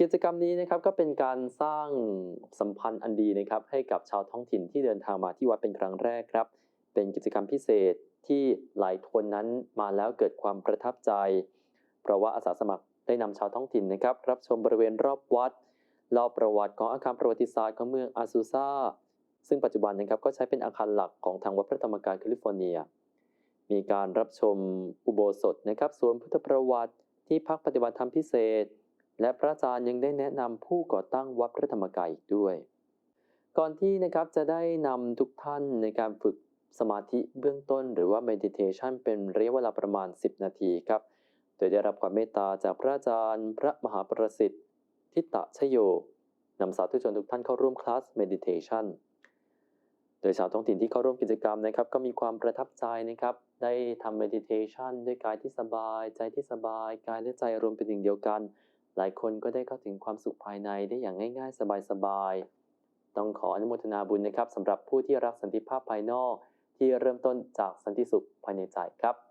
กิจกรรมนี้นะครับก็เป็นการสร้างสัมพันธ์อันดีนะครับให้กับชาวท้องถิ่นที่เดินทางมาที่วัดเป็นครั้งแรกครับ เป็นกิจกรรมพิเศษที่หลายคนนั้นมาแล้วเกิดความประทับใจ เพราะว่าอาสาสมัครได้นำชาวท้องถิ่นนะครับ รับชมบริเวณรอบวัดเล่าประวัติของอาคารประวัติศาสตร์ของเมืองอาซูซาซึ่งปัจจุบันนะครับก็ใช้เป็นอาคารหลักของทางวัดพระธรรมกายแคลิฟอร์เนีย มีการรับชมอุโบสถนะครับสวนพุทธประวัติที่พักปฏิบัติธรรมพิเศษ และพระอาจารย์ยังได้แนะนำผู้ก่อตั้งวัดพระธรรมกายอีกด้วย ก่อนที่นะครับจะได้นำทุกท่านในการฝึกสมาธิเบื้องต้น หรือว่า meditation เป็นระยะเวลาประมาณ 10 นาทีครับ โดยได้รับความเมตตาจากพระอาจารย์ พระมหาประสิทธิ์ ทิตะชโยนำสาธุชนทุกท่านเข้าร่วมคลาส meditation โดยชาวท้องถิ่นที่เข้าร่วมกิจกรรมนะครับ ก็มีความประทับใจนะครับ ได้ทำ meditation ด้วยกายที่สบาย ใจที่สบาย กายและใจรวมเป็นหนึ่งเดียวกัน หลายคนก็ได้เข้าถึงความสุขภายในได้อย่างง่าย ๆ สบายๆ ต้องขออนุโมทนาบุญนะครับสำหรับผู้ที่รักสันติภาพภายนอก ที่เริ่มต้นจากสันติสุขภายในใจครับ